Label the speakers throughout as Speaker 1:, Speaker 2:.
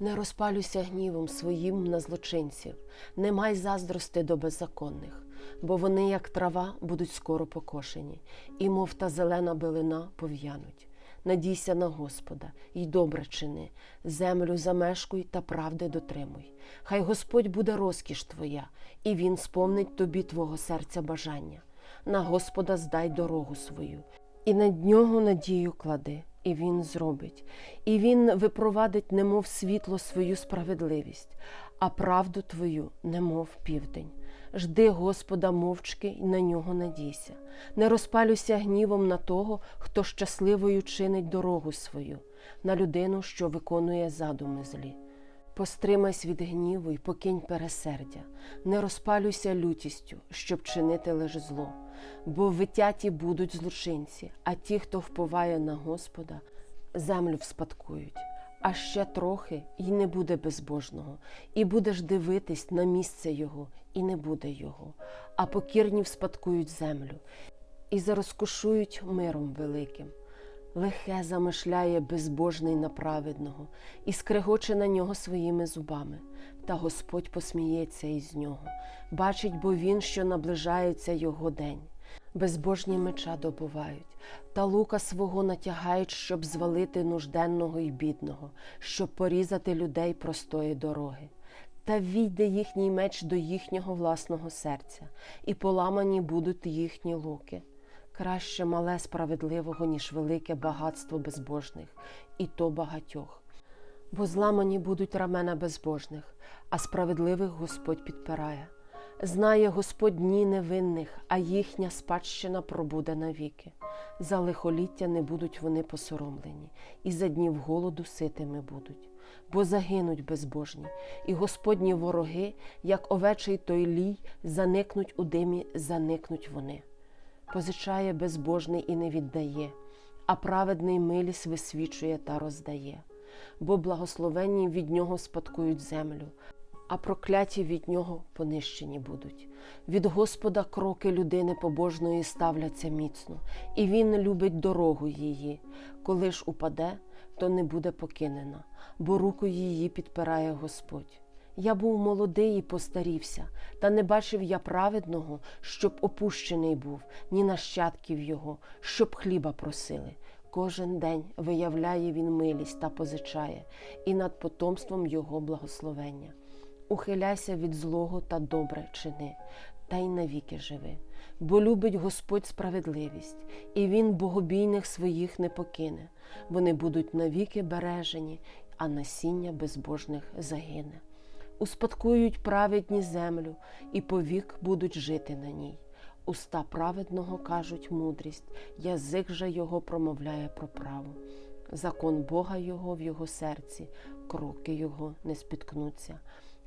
Speaker 1: Не розпалюйся гнівом своїм на злочинців, не май заздрости до беззаконних, бо вони, як трава, будуть скоро покошені, і, мов та зелена билина, пов'януть. Надійся на Господа й добре чини, землю замешкуй та правди дотримуй. Хай Господь буде розкіш твоя, і Він сповнить тобі твого серця бажання. На Господа здай дорогу свою, і над нього надію клади, і він зробить, і він випровадить, немов світло свою справедливість, а правду твою, немов південь. Жди Господа мовчки і на нього надійся. Не розпалюйся гнівом на того, хто щасливою чинить дорогу свою, на людину, що виконує задуми злі. Постримайся від гніву й покинь пересердя, не розпалюйся лютістю, щоб чинити лише зло, бо витяті будуть злочинці, а ті, хто вповає на Господа, землю вспадкують. А ще трохи і не буде безбожного, і будеш дивитись на місце його, і не буде його, а покірні вспадкують землю, і зарозкошують миром великим. Лихе замишляє безбожний на праведного і скрегоче на нього своїми зубами, та Господь посміється із нього, бачить, бо він, що наближається його день. Безбожні меча добувають, та лука свого натягають, щоб звалити нужденного і бідного, щоб порізати людей простої дороги. Та війде їхній меч до їхнього власного серця, і поламані будуть їхні луки. Краще мале справедливого, ніж велике багатство безбожних, і то багатьох. Бо зламані будуть рамена безбожних, а справедливих Господь підпирає. Знає Господь дні невинних, а їхня спадщина пробуде навіки. За лихоліття не будуть вони посоромлені, і за днів голоду ситими будуть. Бо загинуть безбожні, і Господні вороги, як овечий той лій, заникнуть у димі, заникнуть вони позичає безбожний і не віддає, а праведний милість висвічує та роздає, бо благословенні від нього спадкують землю, а прокляті від нього понищені будуть. Від Господа кроки людини побожної ставляться міцно, і він любить дорогу її. Коли ж упаде, то не буде покинена, бо руку її підпирає Господь. Я був молодий і постарівся, та не бачив я праведного, щоб опущений був, ні нащадків його, щоб хліба просили. Кожен день виявляє він милість та позичає, і над потомством його благословення. Ухиляйся від злого та добре чини, та й навіки живи, бо любить Господь справедливість, і Він богобійних своїх не покине. Вони будуть навіки бережені, а насіння безбожних загине успадкують праведні землю, і повік будуть жити на ній. Уста праведного кажуть мудрість, язик же його промовляє про праву. Закон Бога його в його серці, кроки його не спіткнуться,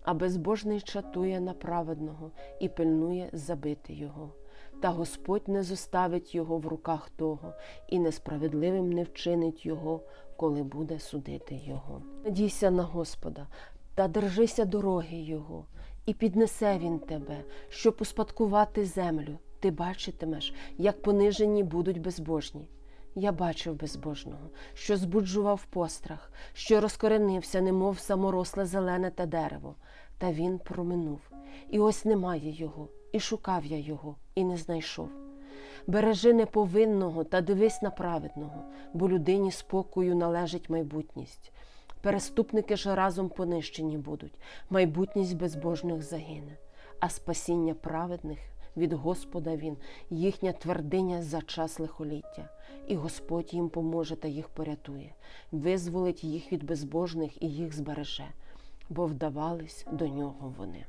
Speaker 1: а безбожний чатує на праведного і пильнує забити його. Та Господь не зоставить його в руках того, і несправедливим не вчинить його, коли буде судити його. Надійся на Господа, та держися дороги Його, і піднесе Він тебе, щоб успадкувати землю. Ти бачитимеш, як понижені будуть безбожні. Я бачив безбожного, що збуджував пострах, що розкоренився, немов саморосле зелене та дерево, та він проминув. І ось немає його, і шукав я його, і не знайшов. Бережи неповинного та дивись на праведного, бо людині спокою належить майбутність. Переступники ж разом понищені будуть, майбутність безбожних загине, а спасіння праведних від Господа він, їхня твердиня за час лихоліття, і Господь їм поможе та їх порятує, визволить їх від безбожних і їх збереже, бо вдавались до нього вони.